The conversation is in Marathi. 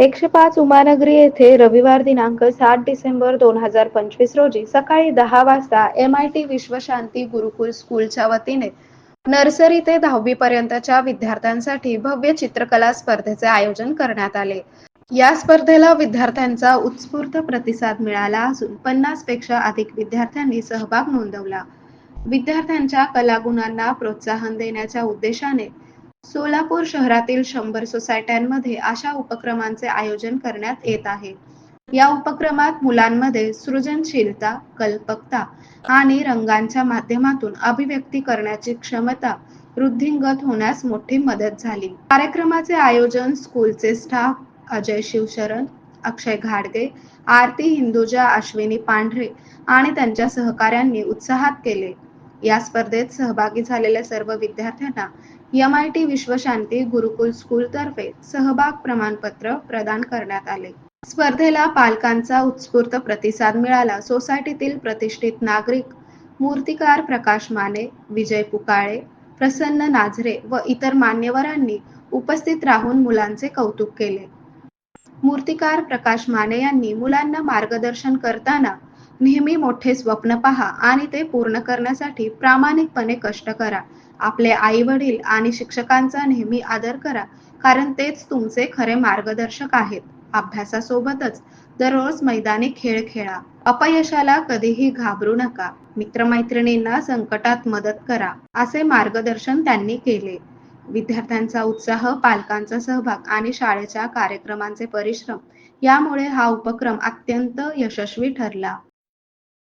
एकशे पाच उमानगरी येथे रविवार दिनांक सात डिसेंबर दोन हजार पंचवीस रोजी सकाळी दहा वाजता M I T Vishwashanti Gurukul स्कूलच्या वतीने नर्सरी ते दहावी पर्यंतच्या विद्यार्थ्यांसाठी भव्य चित्रकला स्पर्धेचे आयोजन करण्यात आले. या स्पर्धेला विद्यार्थ्यांचा उत्स्फूर्त प्रतिसाद मिळाला असून पन्नासपेक्षा अधिक विद्यार्थ्यांनी सहभाग नोंदवला. विद्यार्थ्यांच्या कलागुणांना प्रोत्साहन देण्याच्या उद्देशाने सोलापूर शहरातील शंभर सोसायट्यांमध्ये अशा उपक्रमांचे आयोजन करण्यात येत आहे. या उपक्रमात मुलांमध्ये सृजनशीलता कल्पकता आणि रंगांच्या माध्यमातून अभिव्यक्ती करण्याची क्षमता वृद्धिंगत होण्यास मोठी मदत झाली. कार्यक्रमाचे आयोजन स्कूलचे स्टाफ अजय शिवशरण अक्षय घाडगे आरती हिंदुजा अश्विनी पांढरे आणि त्यांच्या सहकाऱ्यांनी उत्साहात केले. या स्पर्धेत सहभागी झालेल्या सर्व विद्यार्थ्यांना M I T Vishwashanti Gurukul स्कूलतर्फे सहभाग प्रमाणपत्र प्रदान करण्यात आले. स्पर्धेला पालकांचा उत्स्फूर्त प्रतिसाद मिळाला. सोसायटीतील प्रतिष्ठित नागरिक मूर्तिकार प्रकाश माने विजय पुकाळे प्रसन्न नाझरे व इतर मान्यवरांनी उपस्थित राहून मुलांचे कौतुक केले. मूर्तिकार प्रकाश माने यांनी मुलांना मार्गदर्शन करताना नेहमी मोठे स्वप्न पहा आणि ते पूर्ण करण्यासाठी प्रामाणिकपणे कष्ट करा. आपले आई वडील आणि शिक्षकांचा नेहमी आदर करा कारण तेच तुमचे खरे मार्गदर्शक आहेत. अभ्यासासोबतच दररोज मैदानी खेळ खेळा. अपयशाला कधीही घाबरू नका. मित्रमैत्रिणींना संकटात मदत करा असे मार्गदर्शन त्यांनी केले. विद्यार्थ्यांचा उत्साह पालकांचा सहभाग आणि शाळेच्या कार्यक्रमांचे परिश्रम यामुळे हा उपक्रम अत्यंत यशस्वी ठरला.